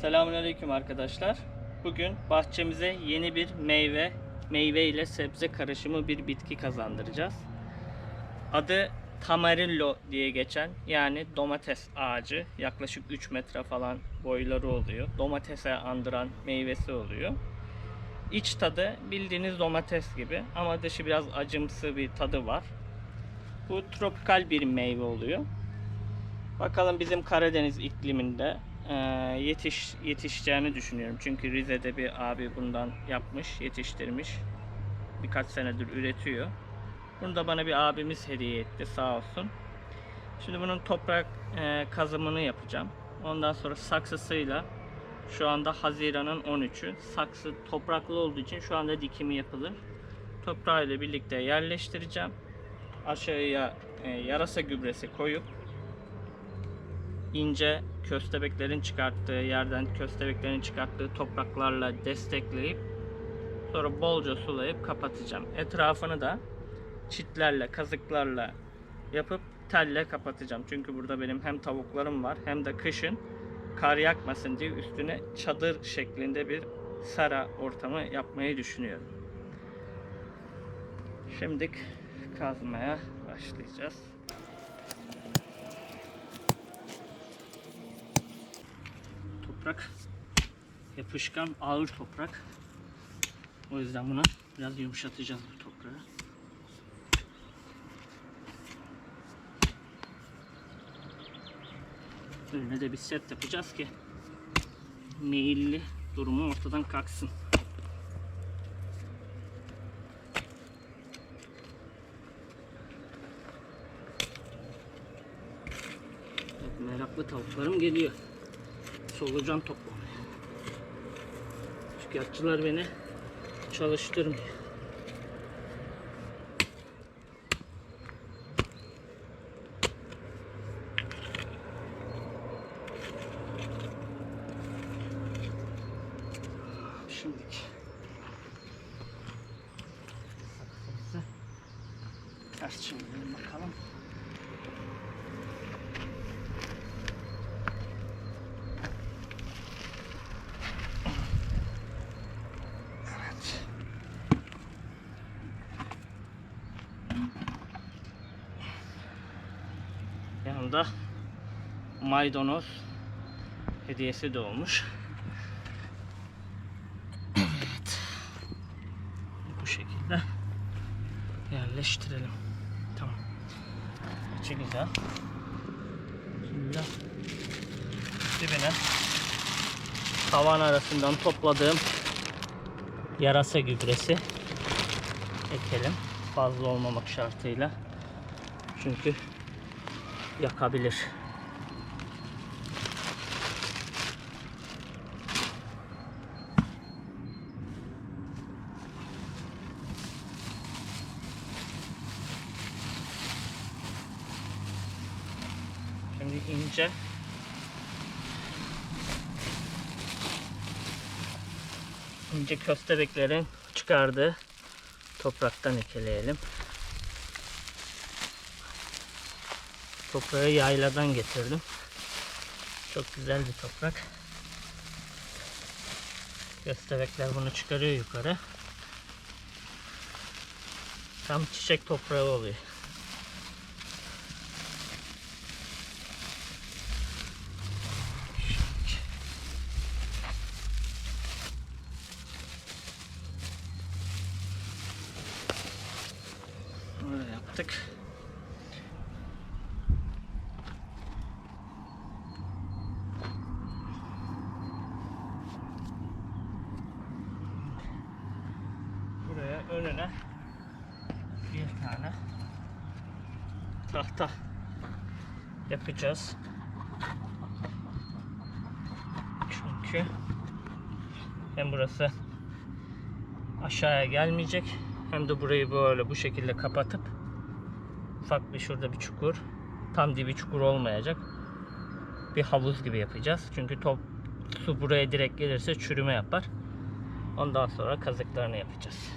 Selamünaleyküm arkadaşlar. Bugün bahçemize yeni bir meyve, meyve ile sebze karışımı bir bitki kazandıracağız. Adı Tamarillo diye geçen yani domates ağacı. Yaklaşık 3 metre falan boyları oluyor. Domatese andıran meyvesi oluyor. İç tadı bildiğiniz domates gibi ama dışı biraz acımsı bir tadı var. Bu tropikal bir meyve oluyor. Bakalım bizim Karadeniz ikliminde yetiş yetişeceğini düşünüyorum. Çünkü Rize'de bir abi bundan yapmış, yetiştirmiş. Birkaç senedir üretiyor. Bunu da bana bir abimiz hediye etti sağ olsun. Şimdi bunun toprak e, kazımını yapacağım. Ondan sonra saksısıyla şu anda Haziran'ın 13'ü. Saksı topraklı olduğu için şu anda dikimi yapılır. Toprağıyla birlikte yerleştireceğim. Aşağıya e, yarasa gübresi koyup ince köstebeklerin çıkarttığı yerden köstebeklerin çıkarttığı topraklarla destekleyip sonra bolca sulayıp kapatacağım. Etrafını da çitlerle, kazıklarla yapıp telle kapatacağım. Çünkü burada benim hem tavuklarım var hem de kışın kar yakmasın diye üstüne çadır şeklinde bir sera ortamı yapmayı düşünüyorum. Şimdi kazmaya başlayacağız. Toprak yapışkan ağır toprak. O yüzden buna biraz yumuşatacağız bu toprağı. Önüne de bir set yapacağız ki meyilli durumu ortadan kalksın. Meraklı tavuklarım geliyor. Solucan toplamaya. Şikayetçiler beni çalıştırmıyor. Şimdiki. Ters çevirelim bakalım. Yanında maydanoz hediyesi de olmuş. Evet. Bu şekilde yerleştirelim. Tamam. İçi güzel. Şimdi dibine tavan arasından topladığım yarasa gübresi ekelim. Fazla olmamak şartıyla. Çünkü yakabilir. Şimdi ince ince köstebeklerin çıkardığı topraktan ekeleyelim. Toprağı yayladan getirdim. Çok güzel bir toprak. Köstebekler bunu çıkarıyor yukarı. Tam çiçek toprağı oluyor. Böyle yaptık. Önüne bir tane tahta yapacağız. Çünkü hem burası aşağıya gelmeyecek hem de burayı böyle bu şekilde kapatıp ufak bir şurada bir çukur tam dibi çukur olmayacak bir havuz gibi yapacağız. Çünkü top su buraya direkt gelirse çürüme yapar. Ondan sonra kazıklarını yapacağız.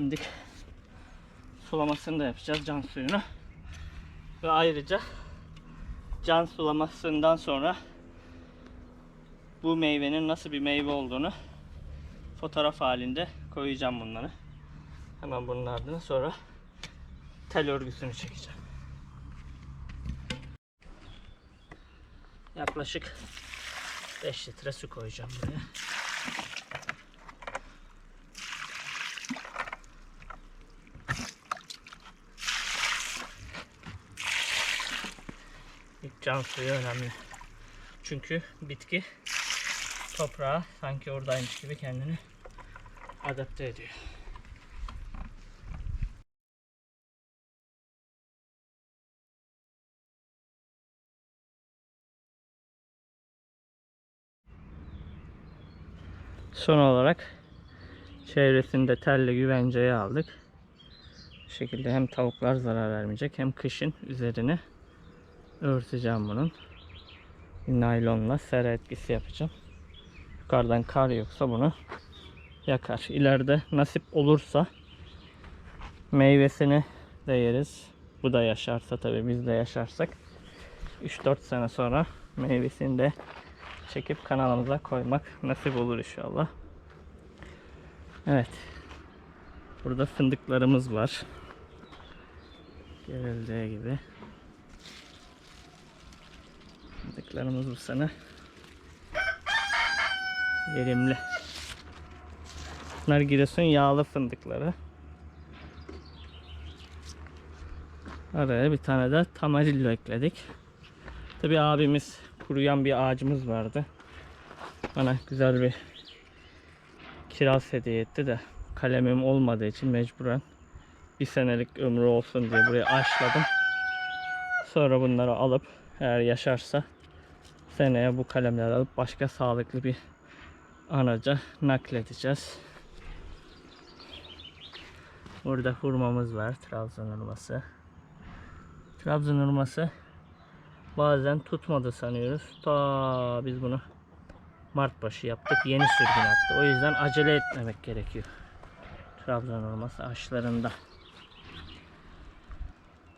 Şimdi sulamasını da yapacağız can suyunu. Ve ayrıca can sulamasından sonra bu meyvenin nasıl bir meyve olduğunu fotoğraf halinde koyacağım bunları. Hemen bunun ardına sonra tel örgüsünü çekeceğim. Yaklaşık 5 litre su koyacağım buraya. Can suyu önemli. Çünkü bitki toprağa sanki oradaymış gibi kendini adapte ediyor. Son olarak çevresinde telle güvenceye aldık. Bu şekilde hem tavuklar zarar vermeyecek hem kışın üzerine örteceğim bunun. Naylonla sera etkisi yapacağım. Yukarıdan kar yoksa bunu yakar. İleride nasip olursa meyvesini de yeriz. Bu da yaşarsa tabii biz de yaşarsak 3-4 sene sonra meyvesini de çekip kanalımıza koymak nasip olur inşallah. Evet. Burada fındıklarımız var. Görüldüğü gibi. Fındıklarımız bu sene verimli. Bunlar Giresun yağlı fındıkları. Araya bir tane de tamarillo ekledik. Tabi abimiz kuruyan bir ağacımız vardı. Bana güzel bir kiraz hediye etti de kalemim olmadığı için mecburen bir senelik ömrü olsun diye buraya açladım. Sonra bunları alıp eğer yaşarsa seneye bu kalemleri alıp başka sağlıklı bir araca nakledeceğiz. Burada hurmamız var. Trabzon hurması. Trabzon hurması bazen tutmadı sanıyoruz. Ta biz bunu Mart başı yaptık. Yeni sürgün attı. O yüzden acele etmemek gerekiyor. Trabzon hurması aşılarında.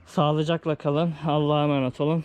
Sağlıcakla kalın. Allah'a emanet olun.